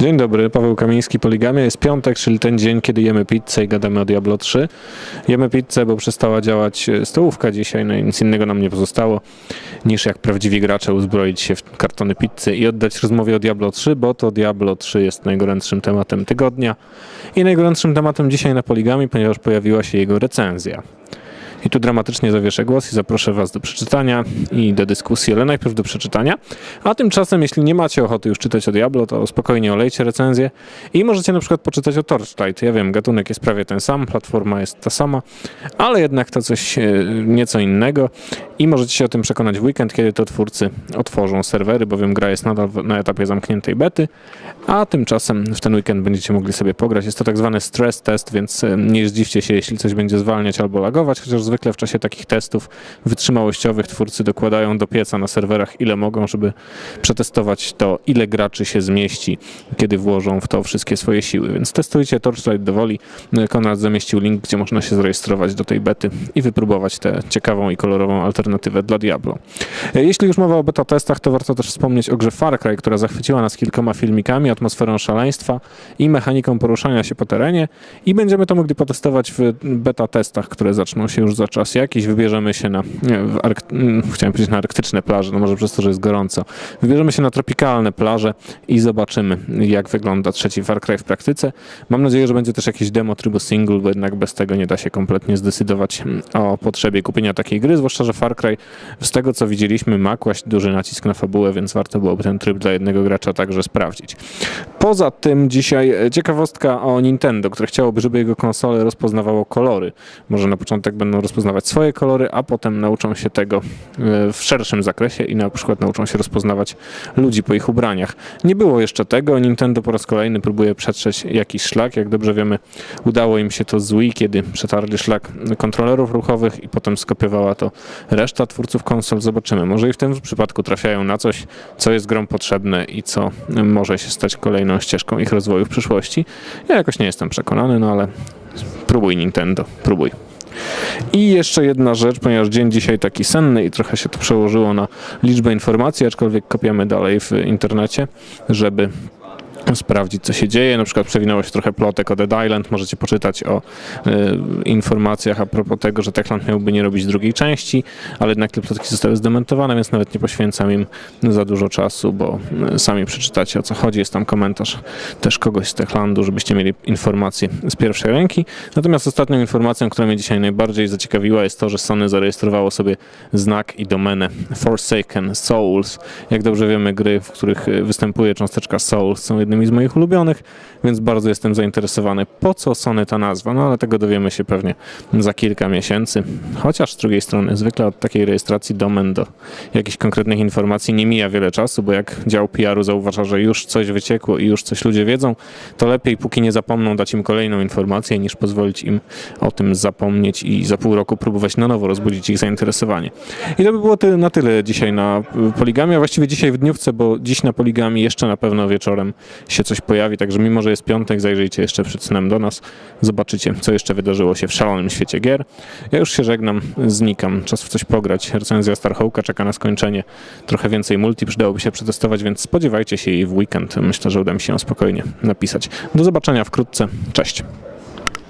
Dzień dobry, Paweł Kamiński, Poligamia. Jest piątek, czyli ten dzień, kiedy jemy pizzę i gadamy o Diablo 3. Jemy pizzę, bo przestała działać e, stołówka dzisiaj, no i nic innego nam nie pozostało, niż jak prawdziwi gracze uzbroić się w kartony pizzy i oddać rozmowie o Diablo 3, bo to Diablo 3 jest najgorętszym tematem tygodnia i najgorętszym tematem dzisiaj na Poligami, ponieważ pojawiła się jego recenzja. I tu dramatycznie zawieszę głos i zaproszę Was do przeczytania i do dyskusji, ale najpierw do przeczytania. A tymczasem, jeśli nie macie ochoty już czytać o Diablo, to spokojnie olejcie recenzję i możecie na przykład poczytać o Torchlight. Ja wiem, gatunek jest prawie ten sam, platforma jest ta sama, ale jednak to coś e, nieco innego i możecie się o tym przekonać w weekend, kiedy to twórcy otworzą serwery, bowiem gra jest nadal na etapie zamkniętej bety, a tymczasem w ten weekend będziecie mogli sobie pograć. Jest to tak zwany stress test, więc e, nie zdziwcie się, jeśli coś będzie zwalniać albo lagować, chociaż zwykle w czasie takich testów wytrzymałościowych twórcy dokładają do pieca na serwerach ile mogą, żeby przetestować to, ile graczy się zmieści, kiedy włożą w to wszystkie swoje siły. Więc testujcie Torchlight do woli. Konrad zamieścił link, gdzie można się zarejestrować do tej bety i wypróbować tę ciekawą i kolorową alternatywę dla Diablo. E, Jeśli już mowa o beta testach, to warto też wspomnieć o grze Far Cry, która zachwyciła nas kilkoma filmikami, atmosferą szaleństwa i mechaniką poruszania się po terenie i będziemy to mogli potestować w beta testach, które zaczną się już za czas jakiś. Wybierzemy się na, nie, Ark- mm, chciałem powiedzieć na arktyczne plaże, no może przez to, że jest gorąco. Wybierzemy się na tropikalne plaże i zobaczymy, jak wygląda trzeci Far Cry w praktyce. Mam nadzieję, że będzie też jakieś demo trybu single, bo jednak bez tego nie da się kompletnie zdecydować mm, o potrzebie kupienia takiej gry, zwłaszcza, że Far Cry z tego, co widzieliśmy, ma kłaść duży nacisk na fabułę, więc warto byłoby ten tryb dla jednego gracza także sprawdzić. Poza tym dzisiaj e, ciekawostka o Nintendo, które chciałoby, żeby jego konsole rozpoznawało kolory. Może na początek będą rozpoznawać swoje kolory, a potem nauczą się tego e, w szerszym zakresie i na przykład nauczą się rozpoznawać ludzi po ich ubraniach. Nie było jeszcze tego. Nintendo po raz kolejny próbuje przetrzeć jakiś szlak. Jak dobrze wiemy, udało im się to z Wii, kiedy przetarli szlak kontrolerów ruchowych i potem skopiowała to reszta twórców konsol. Zobaczymy. Może i w tym przypadku trafiają na coś, co jest grom potrzebne i co może się stać kolejną ścieżką ich rozwoju w przyszłości. Ja jakoś nie jestem przekonany, no ale próbuj Nintendo, próbuj. I jeszcze jedna rzecz, ponieważ dzień dzisiaj taki senny i trochę się to przełożyło na liczbę informacji, aczkolwiek kopiemy dalej w internecie, żeby sprawdzić, co się dzieje. Na przykład przewinęło się trochę plotek o Dead Island. Możecie poczytać o y, informacjach a propos tego, że Techland miałby nie robić drugiej części, ale jednak te plotki zostały zdementowane, więc nawet nie poświęcam im za dużo czasu, bo y, sami przeczytacie o co chodzi. Jest tam komentarz też kogoś z Techlandu, żebyście mieli informacje z pierwszej ręki. Natomiast ostatnią informacją, która mnie dzisiaj najbardziej zaciekawiła jest to, że Sony zarejestrowało sobie znak i domenę Forsaken Souls. Jak dobrze wiemy, gry, w których y, występuje cząsteczka Souls są jednymi z moich ulubionych, więc bardzo jestem zainteresowany, po co Sony ta nazwa, no ale tego dowiemy się pewnie za kilka miesięcy. Chociaż z drugiej strony, zwykle od takiej rejestracji domen do jakichś konkretnych informacji nie mija wiele czasu, bo jak dział PR-u zauważa, że już coś wyciekło i już coś ludzie wiedzą, to lepiej, póki nie zapomną, dać im kolejną informację, niż pozwolić im o tym zapomnieć i za pół roku próbować na nowo rozbudzić ich zainteresowanie. I to by było ty, na tyle dzisiaj na y, Poligamie, a właściwie dzisiaj w dniówce, bo dziś na Poligami jeszcze na pewno wieczorem się coś pojawi, także mimo, że jest piątek, zajrzyjcie jeszcze przed snem do nas, zobaczycie, co jeszcze wydarzyło się w szalonym świecie gier. Ja już się żegnam, znikam, czas w coś pograć. Recenzja Starhołka czeka na skończenie, trochę więcej multi przydałoby się przetestować, więc spodziewajcie się jej w weekend. Myślę, że uda mi się ją spokojnie napisać. Do zobaczenia wkrótce, cześć.